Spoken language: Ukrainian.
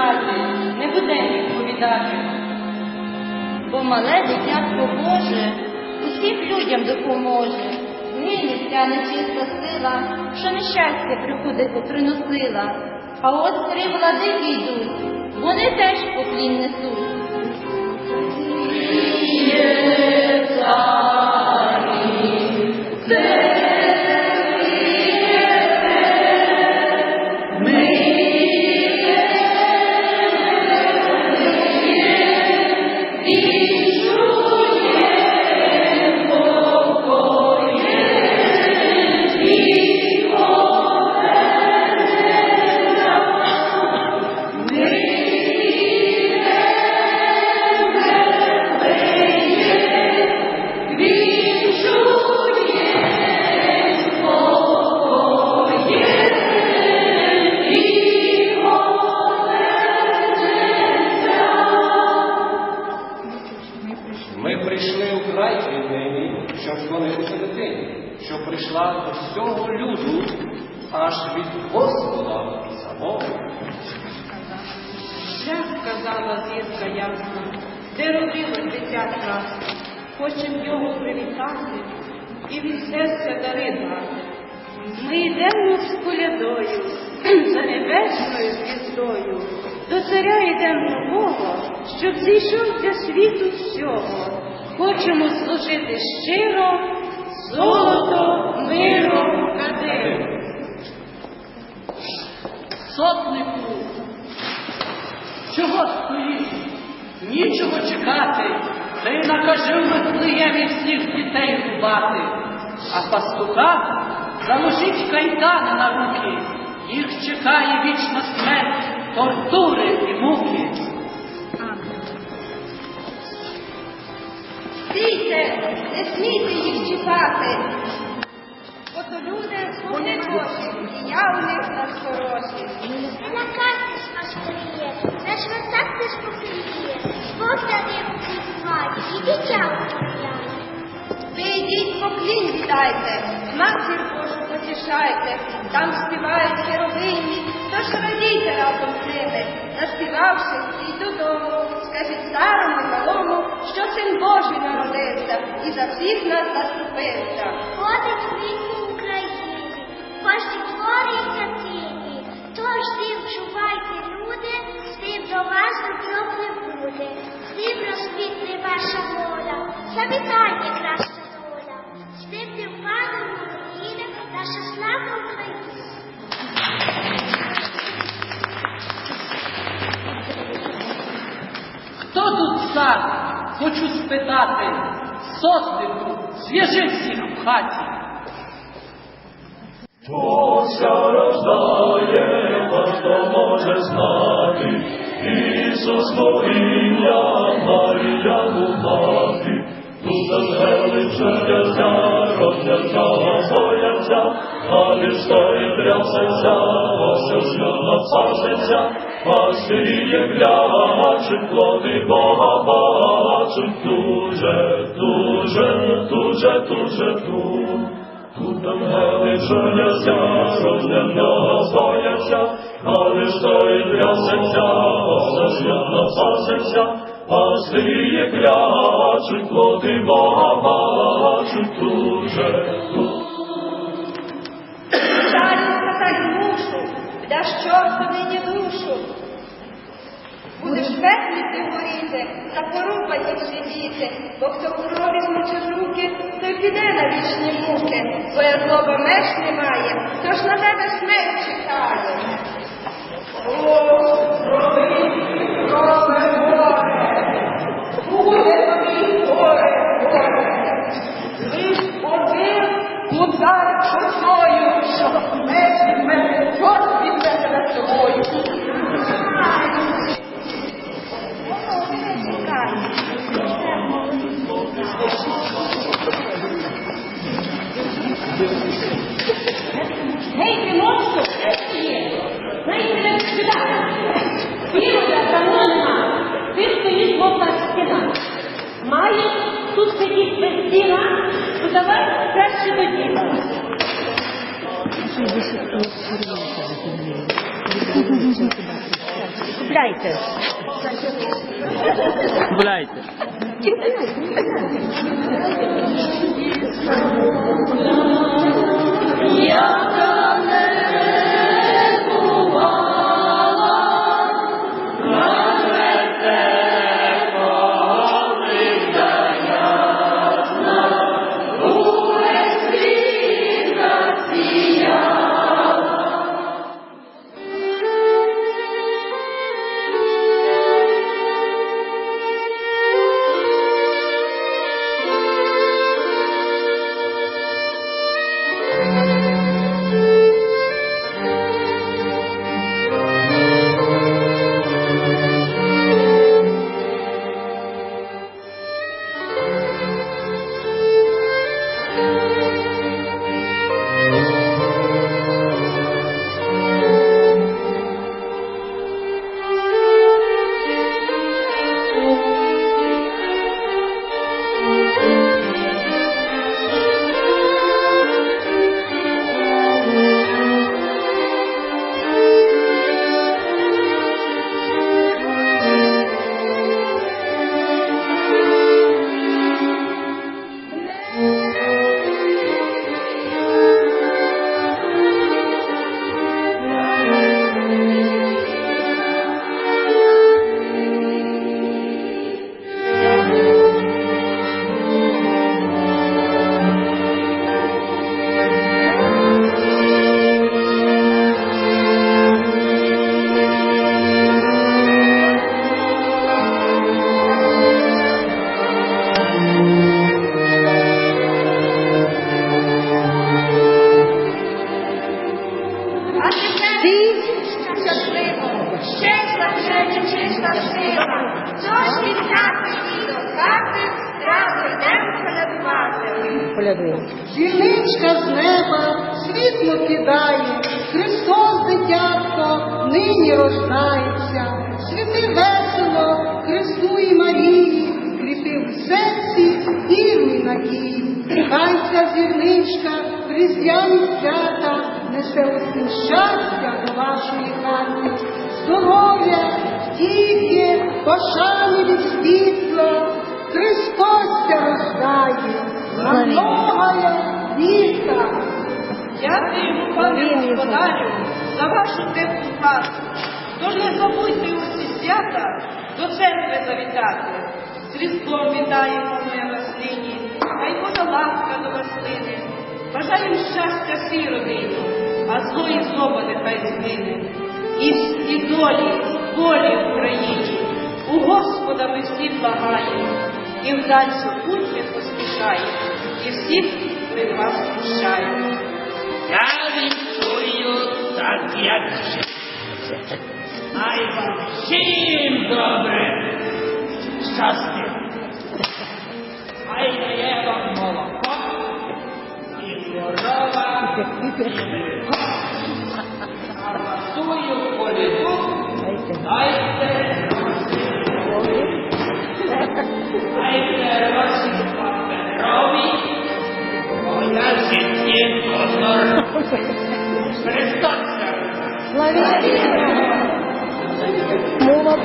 чекати, не будемо відповідати. Бо мале дитятко Боже усім людям допоможе. Гинеться нечиста сила, що нещастя приходити приносила. А от три владики йдуть, вони теж поклін несуть. Сказала зірка ясна, де родилось дитя красне. Хочем його привітати і від серця дари дати. Ми йдемо з колядою, за небесною звіздою. До царя йдемо нового, щоб зійшов для світу всього. Хочемо служити щиро, золото, миром, кадир. Сотнику, чого стоїш? Нічого чекати. Ти накажи в Вифлеємі всіх дітей рубати, а пастуха заложіть кайдани на руки. Їх чекає вічна смерть, тортури і муки. Стійте, не смійте їх чіпати. Бо то люди, вони Божі, і я у них на насторожі. Не лякайтесь, ваш наш вертак не спокійє, Бог дає купувати і дитя помиляє. Ви йдіть поклін віддайте, матір Божу потішайте, там співають херовині, тож радійте разом з ними, наспівавши, і додому, скажіть старому і малому, що син Божий народився і за всіх нас заступився. Ходить по Україні, кожні твори і картині. Тож з тим до вас добро прибуде, з тим розквітне ваша воля, завітайте краща доля, з тим тим паном України, наша слава Україна. Хто тут цар? Хочу спитати. Сотнику, зв'яжи всіх в хаті. Богся рождає, хто може знати, Ісус ім'я Марія Гумати, тут ангели чудяться, родняться, бояться, а стоїть трясеться, ося сльозно цаситься, а сиріє плоди Бога бачуть, дуже, дуже, дуже, дуже, дуже. Тут ангели чуняться, розгляда бояться, але стоїть трясеться, осе пасеться, а зліє клячуть, плоти Бога бачуть дуже, дуже. Жалю спасай душу, да що нині душу. Будеш в ти горіти, та порубані діти, бо хто крові змочив руки, той піде на вічні муки, твоя злоба меж немає, тож на тебе смерть чекає. Гей, монстр, де ти є? Знаєте, як сюди. Ірода, давно нема. Ти стоїш, стіна. Тут сидіти без то давай краще до Купляйте. Купляйте. А Світло кидає, Христос дитятко нині рождається, світи весело, Христу і Марії, кріпив в серці віру і надію. Хай ця зірничка різдвяні свята несе усім щастя до вашої хати, здоров'я, втіхи, пошани Дякуємо, пане господарю, за вашу теплу хату. Тож не забудьте у ці свята до церкви завітати. З Різдвом вітаємо ми рослині, хай буде ласка до рослини. Бажаємо щастя всій родині, а зло і злоба нехай згине. І, і долі, волі в Україні. У Господа ми всі благаємо, і в дальшу путь не поспішаємо, і всіх ми вас прощаємо. Я відчую так, як ще. Хай вам всім добре. Щастя. Хай дає вам молоко і корова і млеко. А Mula